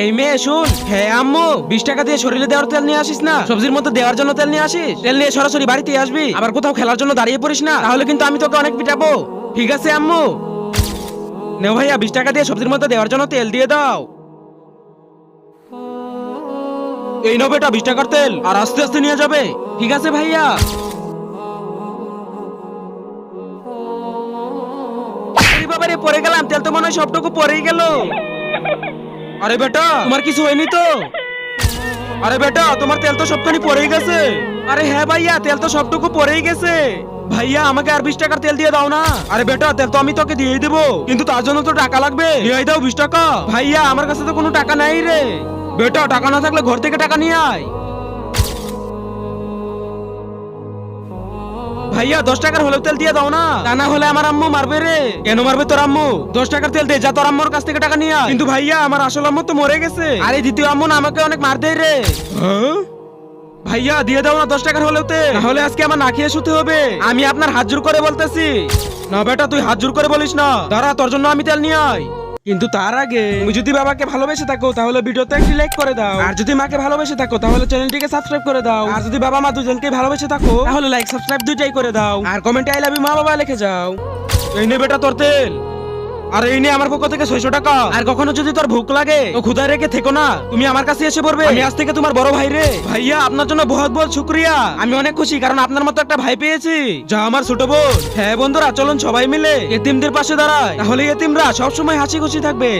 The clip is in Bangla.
এই মেয়ে, শুন। হ্যাঁ আম্মু, বিশ টাকা দিয়ে শরীরে দেওয়ার তেল নিয়ে আসিস না। সবজির মধ্যে দেওয়ার জন্য তেল নিয়ে আসিস। তেল নিয়ে সরাসরি বাড়িতে আসবি। আবার কোথাও খেলার জন্য দাঁড়িয়ে পড়িস না। তাহলে কিন্তু আমি তোকে অনেক পিটাবো। ঠিক আছে, আম্মু? নে ভাইয়া, বিশ টাকা দিয়ে সবজির মধ্যে দেওয়ার জন্য তেল দিয়ে দাও। এই নাও বেটা, বিশ টাকার তেল। আর আস্তে আস্তে নিয়ে যাবে। ঠিক আছে, ভাইয়া? আরে বাবা রে পড়ে গেলাম। তেল তো মনে হয় সবটুকু পরেই গেল। আরে বেটা, তোমার কিছু হয়নি তো? আরে বেটা, তোমার তেল তো সবখানি পড়েই গেছে। আরে হ্যাঁ ভাইয়া, তেল তো সবটুকু পরেই গেছে। ভাইয়া, আমাকে আর বিশ টাকার তেল দিয়ে দাও না। আরে বেটা, তেল তো আমি তোকে দিয়ে দেবো। কিন্তু তার জন্য তো টাকা লাগবে। দিয়ে দাও বিশ টাকা। ভাইয়া, আমার কাছে তো কোনো টাকা নাই রে। বেটা, টাকা না থাকলে ঘর থেকে টাকা নিয়ে আয়। ভাইয়া দশ টাকার হলেও তেল দিয়ে দাও না। তা না হলে আমার আম্মু মারবে রে। কেন মারবে তোর আম্মু? দশ টাকার তেল দে যা তোর আম্মুর কাছ থেকে টাকা নিয়ে কিন্তু ভাইয়া আমার আসল আম্মু তো মরে গেছে। আরে দ্বিতীয় আম্মু না আমাকে অনেক মার দেয় রে। হ্যাঁ? ভাইয়া দিয়ে দাও না দশ টাকার হলেও তেল। তাহলে আজকে আমার না খেয়ে শুতে হবে। আমি আপনার হাত জোর করে বলতেছি। না বেটা তুই হাত জোর করে বলিস না। দাঁড়া তোর জন্য আমি তেল নিয়ে আয়। কিন্তু তার আগে তুমি যদি বাবাকে ভালোবেসে থাকো, তাহলে ভিডিওতে একটি লাইক করে দাও। আর যদি মাকে ভালোবেসে থাকো, তাহলে চ্যানেলটিকে সাবস্ক্রাইব করে দাও। আর যদি বাবা মা দুজনকে ভালোবেসে থাকো, তাহলে লাইক সাবস্ক্রাইব দুইটাই করে দাও। আর কমেন্টে আই লাভ ইউ মা বাবা লিখে যাও। এই নে বেটা তোর তেল। আর এই নিয়ে আমার পক্ষ থেকে ছয়শো টাকা। আর কখনো যদি তোর ভুক লাগে তো ক্ষুধা রেখে থেকো না। তুমি আমার কাছে এসে পড়বে। আমি আজ থেকে তোমার বড় ভাই রে। ভাইয়া, আপনার জন্য বহুত বহুত শুক্রিয়া। আমি অনেক খুশি, কারণ আপনার মতো একটা ভাই পেয়েছি। যা আমার ছোট বোন। হ্যাঁ বন্ধুরা, চলুন সবাই মিলে এতিমদের পাশে দাঁড়ায়। তাহলে এতিমরা সবসময় হাসি খুশি থাকবে।